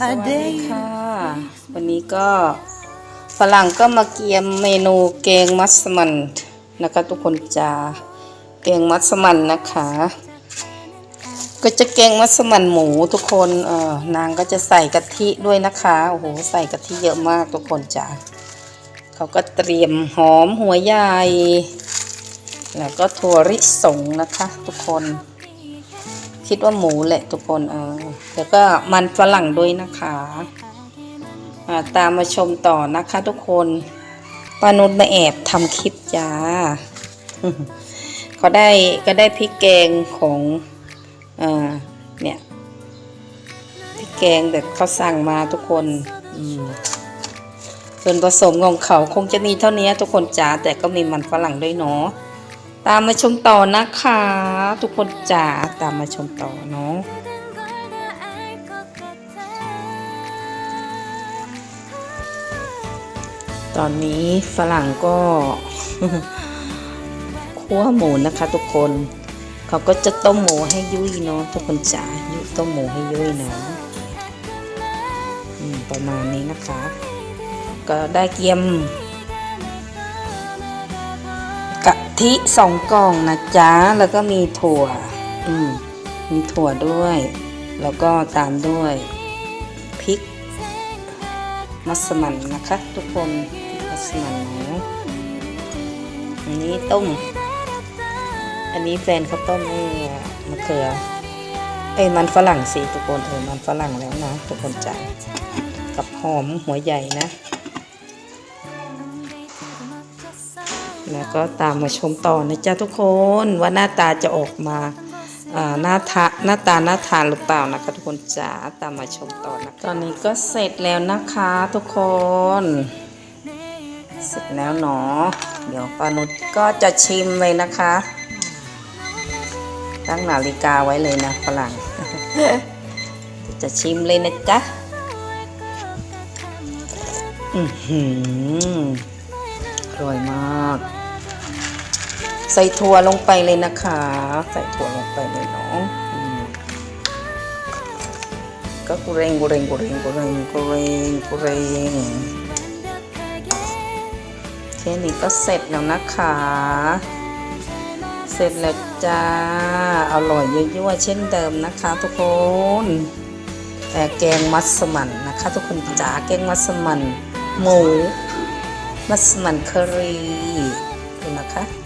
สวัสดีค่ะ วันนี้ก็ฝรั่งก็มาเกียมเมนูแกงมัสมั่นนะคะทุกคนจ้าแกงมัสมั่นนะคะ ก็จะแกงมัสมั่นหมูทุกคนเออนางก็จะใส่กะทิด้วยนะคะโอ้โหใส่กะทิเยอะมากทุกคนจ้าเขาก็เตรียมหอมหัวใหญ่แล้วก็ถั่วริสงนะคะ ทุกคน คิดว่าหมูแหละทุกคนเออแล้วก็มันฝรั่งด้วยนะคะอ่าตามมาชมต่อนะคะทุกคนปานุชมาแอบทำคลิปจ้าเขาได้ก็ได้พริกแกงของอ่าเนี่ยพริกแกงแบบเขาสั่งมาทุกคนอืมส่วนผสมของเขาคงจะมีเท่านี้ทุกคนจ้าแต่ก็มีมันฝรั่งด้วยเนาะ ตามมาชมต่อนะคะ ทุกคนจ๋าตามมาชมต่อเนาะตอนนี้ฝรั่งก็คั่วหมูนะคะทุกคน เขาก็จะต้มหมูให้ยุ่ยเนาะทุกคนจ๋ายุยต้มหมูให้ยุ่ยเนาะประมาณนี้นะคะ ก็ได้เกียม กะทิสองกล่องนะจ๊ะ แล้วก็มีถั่ว อืม มีถั่วด้วย แล้วก็ตามด้วยพริก มัสมั่นนะคะ ทุกคนมัสมั่นนะอันนี้ต้ม อันนี้แฟนเขาต้มให้มะเขือ เอ้ยมันฝรั่งสิทุกคนเออมันฝรั่งแล้วนะ ทุกคนจ้ะกับหอมหัวใหญ่นะ แล้วก็ตามมาชมต่อนะจ๊ะทุกคนว่าหน้าตาจะออกมาหน้าทะหน้าตาน่าทานหรือเปล่านะคะทุกคนจ๋าตามมาชมต่อนะตอนนี้ก็เสร็จแล้วนะคะทุกคน เสร็จแล้วเนาะเดี๋ยวปานุชก็จะชิมเลยนะคะ ตั้งนาฬิกาไว้เลยนะฝรั่ง จะชิมเลยนะจ๊ะอือหืออร่อยมาก ใส่ถั่วลงไปเลยนะคะ ใส่ถั่วลงไปเลยเนาะก็กุเรงกุเรงกุเรงกุเรงกุเรงกุเรงแค่นี้ก็เสร็จแล้วนะคะ เสร็จแล้วจ้าอร่อยยั่วๆเช่นเดิมนะคะ ทุกคนแต่แกงมัสมั่นนะคะ ทุกคนจ๋าแกงมัสมั่นหมู มัสมั่นเคอรี่ดูนะคะ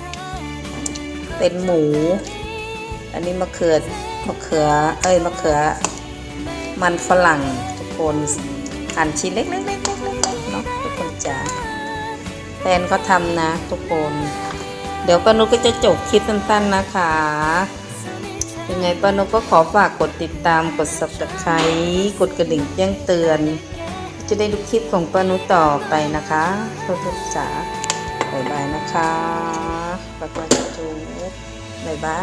เป็นหมู อันนี้มะเขือมะเขือ เอ้ยมะเขือ มันฝรั่งทุกคนหั่นชิ้นเล็กๆๆเนาะทุกคนจ๋าแฟนเขาทำนะทุกคน เดี๋ยวป้านุก็จะจบคลิปสั้นๆนะคะยังไงป้านุก็ขอฝากกดติดตามกด subscribe กดกระดิ่งแจ้งเตือน จะได้ดูคลิปของป้านุต่อไปนะคะทุกๆจ๋า บ๊ายบายนะคะปักปักจุ๊บบ๊ายบา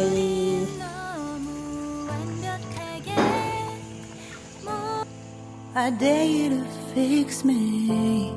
ย I dare you to fix me.